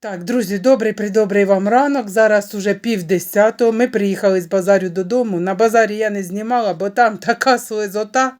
Так, друзі, добрий придобрий вам ранок. Зараз уже пів десятого. Ми приїхали з базарю додому. На базарі я не знімала, бо там така слизота.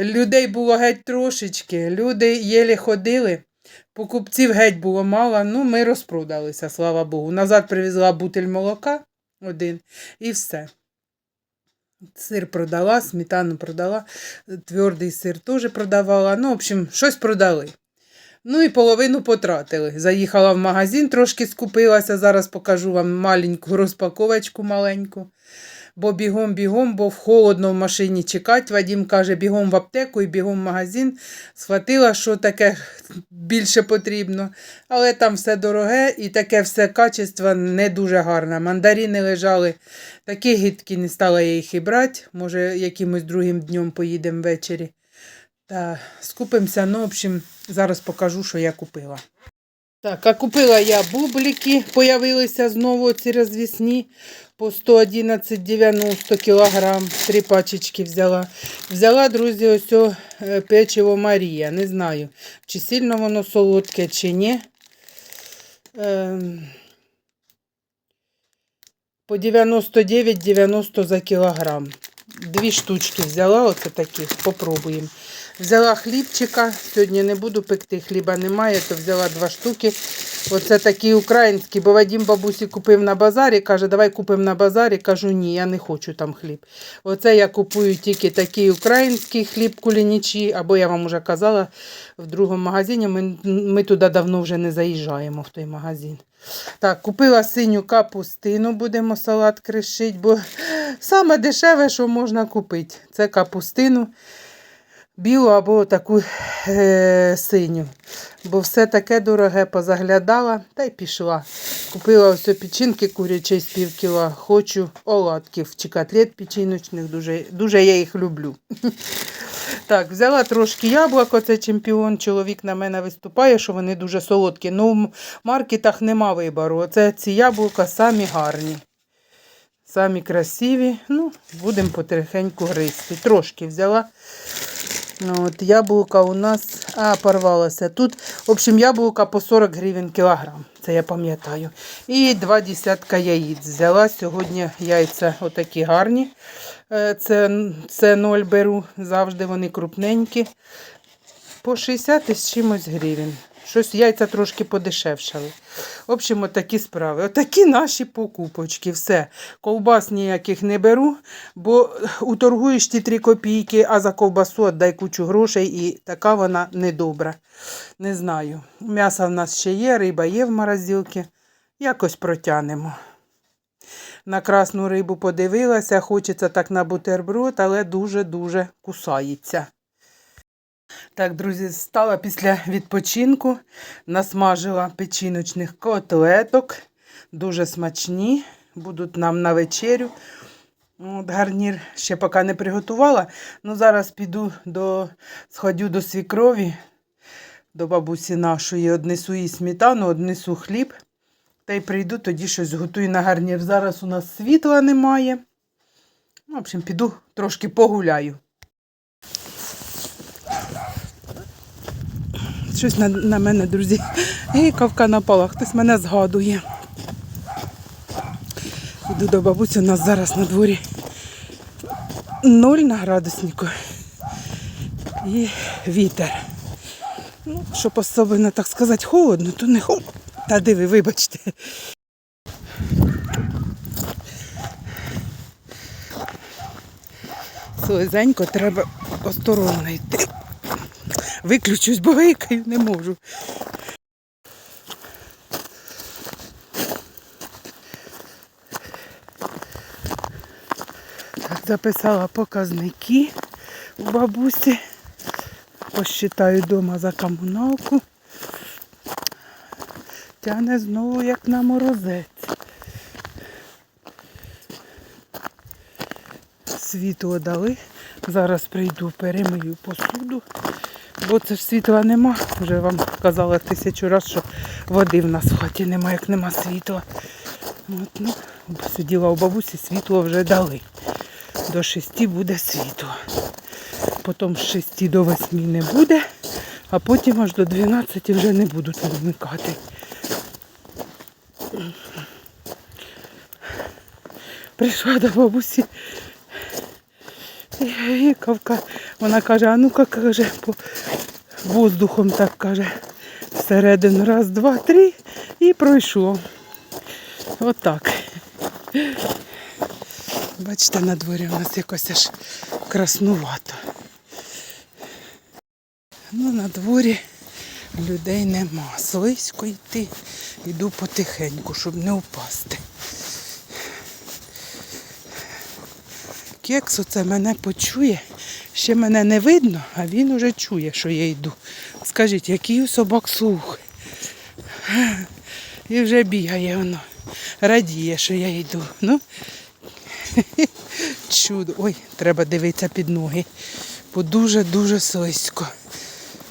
Людей було геть трошечки. Люди єлі ходили. Покупців геть було мало. Ну, ми розпродалися, слава Богу. Назад привезла бутиль молока один і все. Сир продала, сметану продала, твердий сир теж продавала. Ну, в общем, щось продали. Ну і половину потратили. Заїхала в магазин, трошки скупилася. Зараз покажу вам маленьку розпаковочку маленьку. Бо бігом-бігом, бо холодно в машині чекати. Вадім каже, бігом в аптеку і бігом в магазин. Схватила, що таке більше потрібно. Але там все дороге і таке все качество не дуже гарне. Мандарини лежали такі гидкі, не стала я їх і брати. Може, якимось другим днем поїдемо ввечері. Та скупимося. Ну, в общем, зараз покажу, що я купила. Так, а купила я бублики, появилися знову ці розвісні по 111,90 кілограм. Три пачечки взяла. Взяла, друзі, ось о, е, печиво Марія. Не знаю, чи сильно воно солодке, чи ні. Ем, По 99,90 за кілограм. Дві штучки взяла, оце такі, попробуємо. Взяла хлібчика, сьогодні не буду пекти, хліба немає, то взяла два штуки. Оце такі українські, бо Вадім бабусі купив на базарі, каже, давай купимо на базарі. Кажу, ні, я не хочу там хліб. Оце я купую тільки такий український хліб кулінічі, або я вам вже казала, в другому магазині. Ми, ми туди давно вже не заїжджаємо в той магазин. Так, купила синю капустину, будемо салат кришити, бо саме дешеве, що можна купити, це капустину білу або таку е, синю. Бо все таке дороге позаглядала та й пішла. Купила ось печінки курячі з пів кіла. Хочу оладків чи котлет печіночних, дуже, дуже я їх люблю. Так, взяла трошки яблуко, це чемпіон. Чоловік на мене виступає, що вони дуже солодкі. Ну, в маркетах нема вибору. Оце ці яблука самі гарні. Самі красиві. Ну, будемо потрохеньку гризти. Трошки взяла. Ну, От, яблука у нас, а, порвалося. Тут, в общем, яблука по 40 гривень кілограм, це я пам'ятаю. І два десятка яїць взяла. Сьогодні яйця отакі гарні. Е, Це, це ноль беру, завжди вони крупненькі. По 60 із чимось гривень. Щось яйця трошки подешевшали. В общем, отакі справи. Отакі наші покупочки. Все. Ковбас ніяких не беру, бо уторгуєш ті 3 копійки, а за ковбасу віддай кучу грошей і така вона недобра. Не знаю. М'ясо в нас ще є, риба є в морозилці. Якось протягнемо. На красну рибу подивилася, хочеться так на бутерброд, але дуже-дуже кусається. Так, друзі, стала після відпочинку, насмажила печіночних котлеток. Дуже смачні, будуть нам на вечерю. От гарнір ще поки не приготувала. Ну, зараз піду до, сходю до свікрові, до бабусі нашої, однесу їй сметану, однесу хліб. Та й прийду, тоді щось готую на гарнір. Зараз у нас світла немає. Ну, В общем, піду трошки погуляю. Щось на, на мене, друзі. Гикавка напала, хтось мене згадує. Йду до бабусі, у нас зараз на дворі 0 на градуснику і вітер. Ну, щоб особливо, так сказати, холодно, то не холодно. Та диви, вибачте. Слизенько треба осторожно йти. Виключусь, бо гикаю не можу. Так, записала показники у бабусі. Посчитаю вдома за комуналку. Тяне знову як на морозець. Світло дали. Зараз прийду, перемию посуду. Бо це ж світла нема. Вже вам казала тисячу разів, що води в нас в хаті нема, як нема світла. От, ну, сиділа у бабусі, світло вже дали. До шести буде світло. Потім з 6 до 8 не буде, а потім аж до 12 вже не будуть вмикати. Прийшла до бабусі. Гікавка. Вона каже, а ну-ка, каже, по воздухом так каже. Всередину раз, два, три і пройшло. Отак. Бачите, на дворі у нас якось аж краснувато. Ну, на дворі людей нема. Слизько йти. Йду потихеньку, щоб не впасти. Кекс оце мене почує. Ще мене не видно, а він уже чує, що я йду. Скажіть, який у собак слух? І вже бігає воно. Радіє, що я йду. Ну, чудо. Ой, треба дивитися під ноги. Бо дуже-дуже слизько.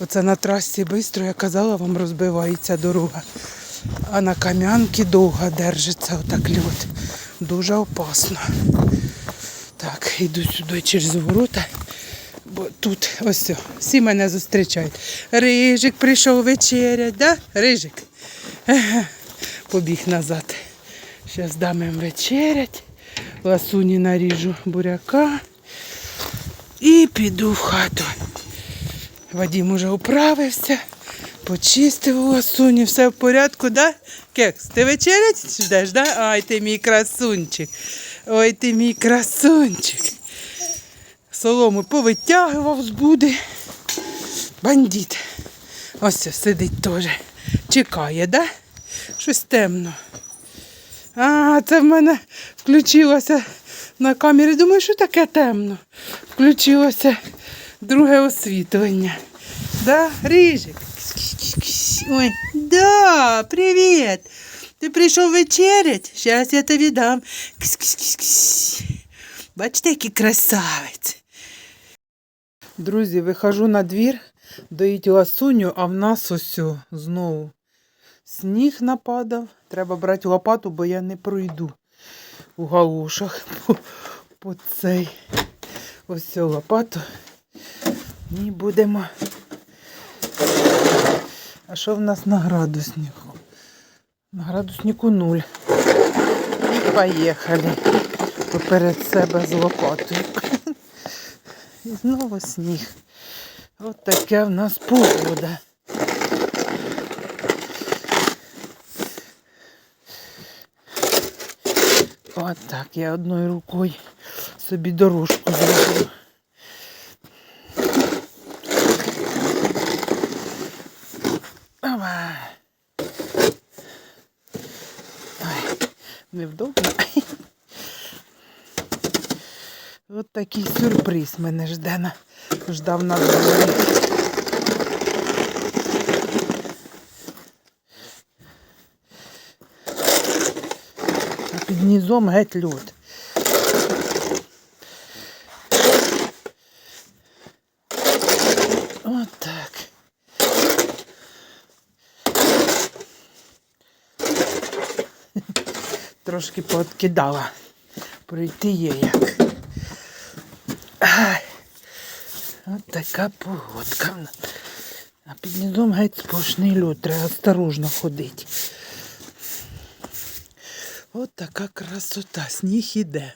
Оце на трасі швидко, я казала, вам розбивається дорога. А на кам'янки довго держиться отак льот. Дуже опасно. Так, йду сюди через ворота, бо тут ось всі мене зустрічають. Рижик прийшов вечерять, да? Рижик? Побіг назад. Зараз дам їм вечерять. Ласуні наріжу буряка і піду в хату. Вадим уже управився, почистив ласуні, все в порядку, да? Кекс, ти вечерять ждеш, да? Ай, ти мій красунчик. Ой, ти мій красунчик. Солому повитягував з буди. Бандит. Ось ось сидить теж. Чекає, да? Щось темно. А, це в мене включилося на камері. Думаю, що таке темно. Включилося друге освітлення. Да, Рижик? Ой, да, привіт. Ти прийшов вечерять? Зараз я тобі дам. Бачите, який красавець. Друзі, виходжу на двір, доїть ласуню, а в нас ось знову сніг нападав. Треба брати лопату, бо я не пройду у галушах по, по цей. Ось цю лопату. І будемо. А що в нас на градуснику? На градуснику нуль. І поїхали поперед себе з лопатою. І знову сніг. От таке в нас погода. От так я одною рукою собі дорожку зроблю. Невдобно. От такий сюрприз мене жде на ждав на дворі. Під низом геть льод. От так. Трошки пооткидала. Пройти є як. От така погодка. А під низом геть сплошний льод, треба осторожно ходити. От така красота. Сніг іде.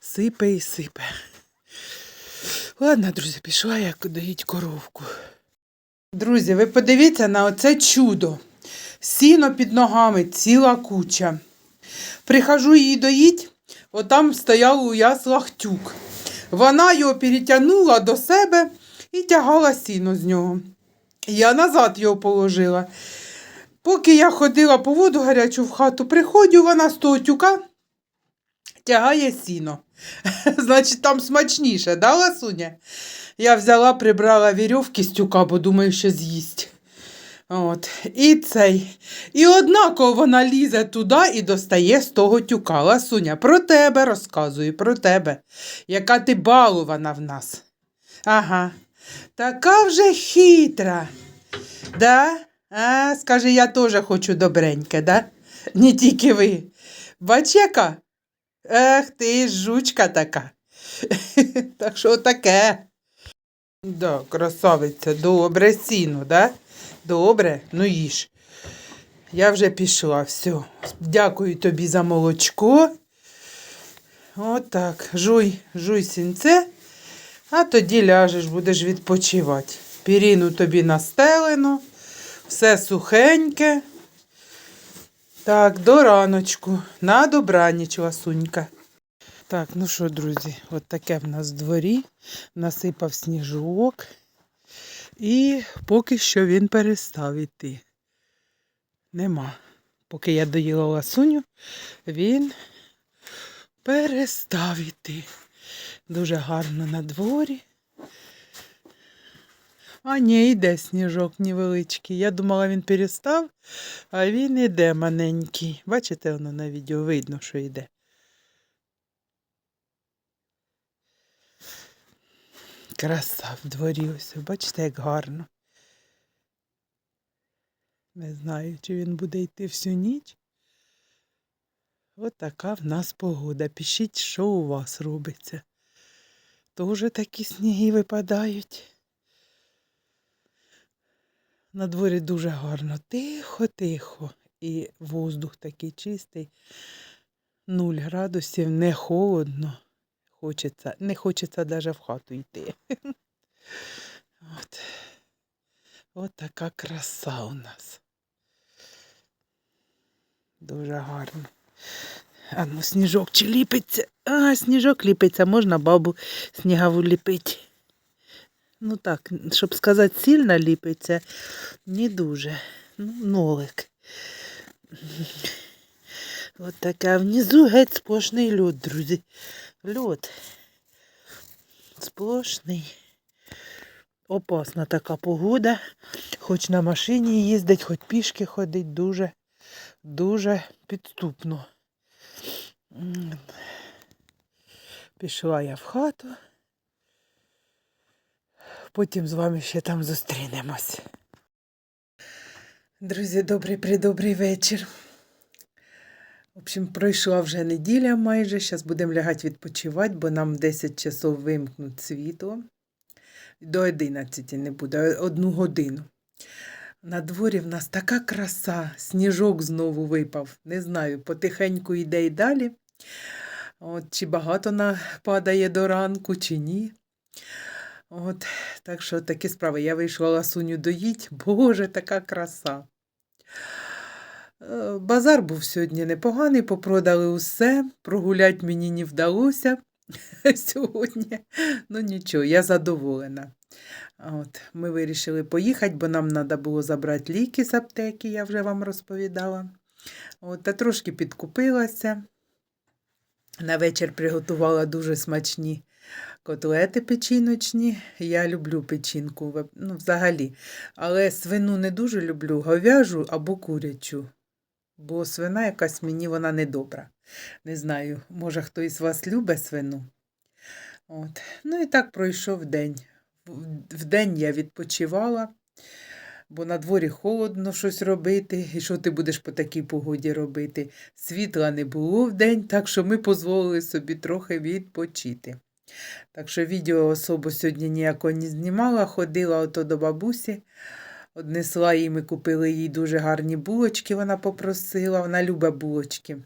Сипе і сипе. Ладно, друзі, пішла я доїть коровку. Друзі, ви подивіться на оце чудо. Сіно під ногами, ціла куча. Прихожу її доїть, отам стояв у яслах тюк. Вона його перетягнула до себе і тягала сіно з нього. Я назад його положила. Поки я ходила по воду гарячу в хату, приходжу вона з того тюка, тягає сіно. Значить, там смачніше, да, Ласуня? Я взяла, прибрала вірьовки з тюка, бо думаю, що з'їсть. От. І цей. І однаково вона лізе туди і достає з того тюка. Ласуня, про тебе розказую, про тебе. Яка ти балована в нас. Ага. Така вже хитра. Да? А, скаже, я теж хочу добреньке, да? Не тільки ви. Бач, яка? Ех, ти жучка така. так що таке. Да, красавиця, добре сіно, да? Добре, ну їж. я вже пішла. Все. Дякую тобі за молочко. Отак. Жуй, жуй сінце, а тоді ляжеш, будеш відпочивати. Піріну тобі настелено, все сухеньке. Так, до раночку. На добраніч, ласунька. Так, ну що, друзі, от таке в нас дворі. Насипав сніжок. І поки що він перестав іти. Нема. Поки я доїла ласуню, він перестав іти. Дуже гарно на дворі. А ні, йде сніжок невеличкий. Я думала, він перестав, а він іде маленький. Бачите, воно на відео видно, що йде. Краса в дворі ось. Бачите, як гарно. Не знаю, чи він буде йти всю ніч. От в нас погода. Пишіть, що у вас робиться. Тоже такі сніги випадають. На дворі дуже гарно. Тихо-тихо. І воздух такий чистий. Нуль градусів, не холодно. Хочеться, не хочеться навіть в хату йти. От. От така краса у нас. Дуже гарно. А ну сніжок чи ліпиться? А, сніжок ліпиться, можна бабу снігаву ліпити. Ну так, щоб сказати, сильно ліпиться, не дуже. Ну, нолик. От така внизу геть сплошний льод, друзі. Льод. Сплошний. Опасна така погода. Хоч на машині їздить, хоч пішки ходить, дуже, дуже підступно. Пішла я в хату. Потім з вами ще там зустрінемось. Друзі, добрий придобрий вечір. В общем, пройшла вже неділя майже. Зараз будемо лягати відпочивати, бо нам 10 часов вимкнуть світло. До 11 не буде, одну годину. На дворі в нас така краса, сніжок знову випав. Не знаю, потихеньку йде і далі. От, чи багато нападає до ранку, чи ні. От, так що такі справи. Я вийшла ласуню доїть. Боже, така краса. Базар був сьогодні непоганий, попродали усе, прогулять мені не вдалося сьогодні. Ну нічого, я задоволена. От, ми вирішили поїхати, бо нам треба було забрати ліки з аптеки, я вже вам розповідала. От, та трошки підкупилася. На вечір приготувала дуже смачні котлети печіночні. Я люблю печінку, ну, взагалі. Але свину не дуже люблю, говяжу або курячу. Бо свина якась мені вона недобра. Не знаю, може хтось з вас любить свину. От. Ну і так пройшов день. Вдень я відпочивала, бо на дворі холодно щось робити. І що ти будеш по такій погоді робити? Світла не було вдень, так що ми дозволили собі трохи відпочити. Так що відео особо сьогодні ніякого не знімала, ходила ото до бабусі. Однесла їй, ми купили їй дуже гарні булочки, вона попросила, вона любить булочки.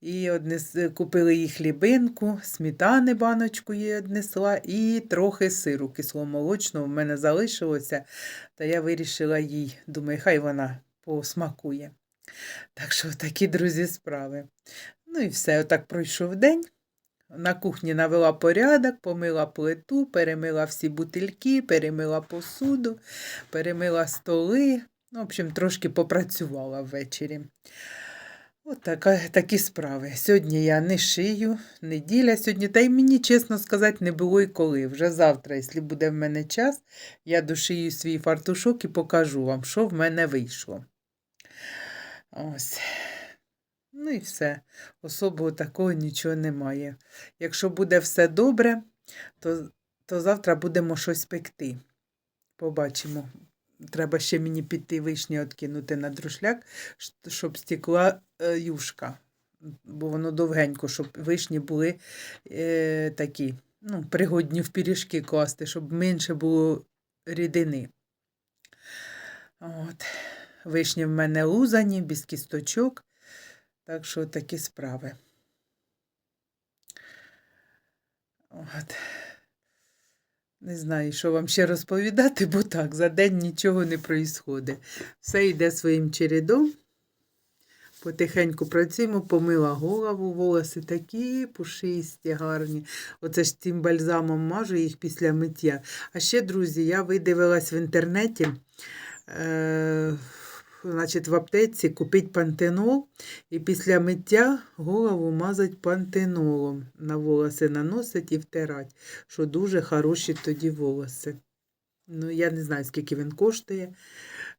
І однес, купили їй хлібинку, сметани баночку їй однесла і трохи сиру кисломолочного в мене залишилося, та я вирішила їй, думаю, хай вона посмакує. Так що такі, друзі, справи. Ну і все, отак пройшов день. На кухні навела порядок, помила плиту, перемила всі бутильки, перемила посуду, перемила столи. Ну, в общем, трошки попрацювала ввечері. От така, такі справи. Сьогодні я не шию, неділя сьогодні, та й мені, чесно сказати, не було і коли. Вже завтра, якщо буде в мене час, я дошию свій фартушок і покажу вам, що в мене вийшло. Ось. Ну і все. Особого такого нічого немає. Якщо буде все добре, то, то завтра будемо щось пекти. Побачимо. Треба ще мені піти вишні откинути на друшляк, щоб стекла е, юшка. Бо воно довгенько, щоб вишні були е, такі, ну, пригодні в пиріжки класти, щоб менше було рідини. От. Вишні в мене лузані, без кісточок. Так що такі справи. От. Не знаю, що вам ще розповідати, бо так, за день нічого не проїсходить. Все йде своїм чередом. Потихеньку працюємо, помила голову, волоси такі пушисті, гарні. Оце ж цим бальзамом мажу їх після миття. А ще, друзі, я видивилась в інтернеті, е, значить, в аптеці купить пантенол і після миття голову мазать пантенолом. На волоси наносить і втирать, що дуже хороші тоді волоси. Ну, я не знаю, скільки він коштує.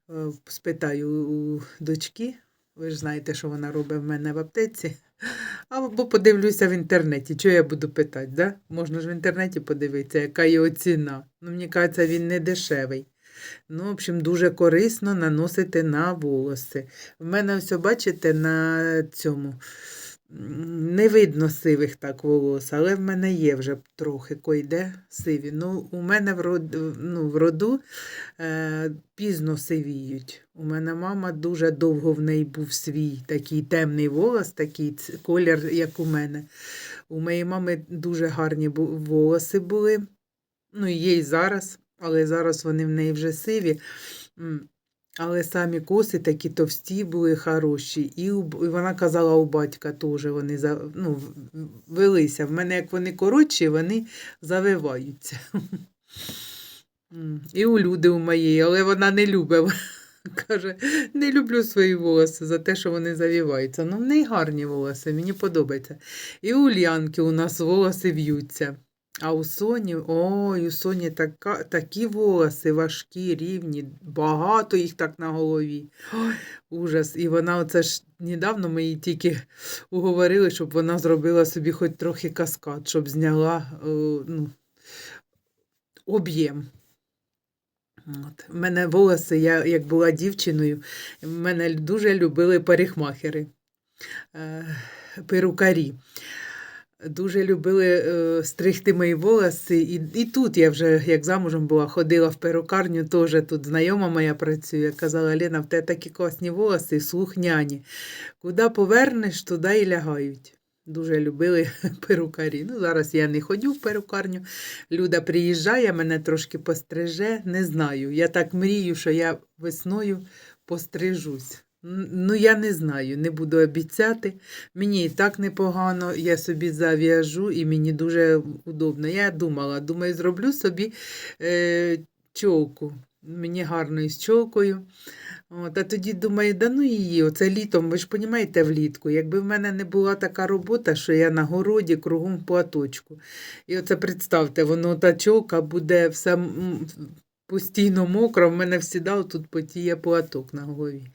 Е, Спитаю у дочки. Ви ж знаєте, що вона робить в мене в аптеці. Або подивлюся в інтернеті. Що я буду питати? Да? Можна ж в інтернеті подивитися, яка його ціна. Ну, мені кажеться, він не дешевий. Ну, в общем, дуже корисно наносити на волоси. В мене ось, бачите, на цьому не видно сивих так волос, але в мене є вже трохи койде сиві. Ну, у мене в роду, ну, в роду е, пізно сивіють. У мене мама дуже довго в неї був свій такий темний волос, такий колір, як у мене. У моєї мами дуже гарні волоси були. Ну, і є і зараз, але зараз вони в неї вже сиві. Але самі коси такі товсті були хороші. І, і вона казала, у батька теж вони за, ну, велися. В мене, як вони коротші, вони завиваються. І у люди у моєї, але вона не любить. Каже, не люблю свої волоси за те, що вони завіваються. Ну, в неї гарні волоси, мені подобається. І у Лянки у нас волоси в'ються. А у Соні, ой, у Соні така, такі волоси важкі, рівні, багато їх так на голові. Ой, ужас. І вона оце ж недавно ми їй тільки уговорили, щоб вона зробила собі хоч трохи каскад, щоб зняла е, ну, об'єм. От. В мене волоси, я як була дівчиною, мене дуже любили парикмахери, е, перукарі. Дуже любили е, стригти мої волоси. І, і тут я вже, як замужем була, ходила в перукарню, теж тут знайома моя працює. Казала, Лена, в тебе такі класні волоси, слухняні. Куди повернеш, туди і лягають. Дуже любили перукарі. Ну, зараз я не ходю в перукарню. Люда приїжджає, мене трошки постриже. Не знаю. Я так мрію, що я весною пострижусь. Ну, я не знаю, не буду обіцяти. Мені і так непогано, я собі зав'яжу і мені дуже удобно. Я думала, думаю, зроблю собі е, чолку. Мені гарно із чолкою. От, а тоді думаю, да ну її, оце літом, ви ж розумієте, влітку. Якби в мене не була така робота, що я на городі кругом платочку. І оце представте, воно та чолка буде все постійно мокра, в мене всіда тут потіє платок на голові.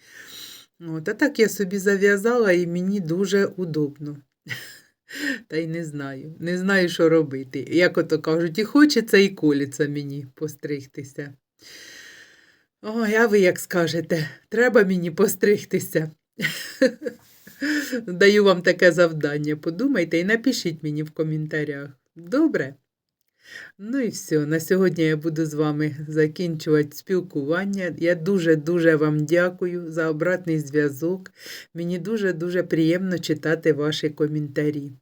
От, а так я собі зав'язала і мені дуже удобно. Та й не знаю. Не знаю, що робити. Як ото кажуть, і хочеться, і коліться мені постригтися. Ой, а ви як скажете, треба мені постригтися. Даю вам таке завдання. Подумайте і напишіть мені в коментарях. Добре? Ну і все. На сьогодні я буду з вами закінчувати спілкування. Я дуже-дуже вам дякую за обратний зв'язок. Мені дуже-дуже приємно читати ваші коментарі.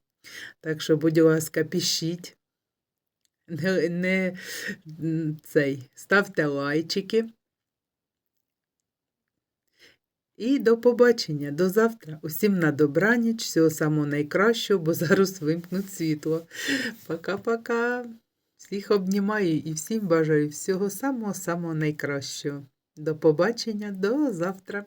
Так що, будь ласка, пишіть. Не, не цей, ставте лайчики. І до побачення, до завтра. Усім на добраніч, всього самого найкращого, бо зараз вимкнуть світло. Пока-пока. Всіх обнімаю і всім бажаю всього самого-самого найкращого. До побачення, до завтра.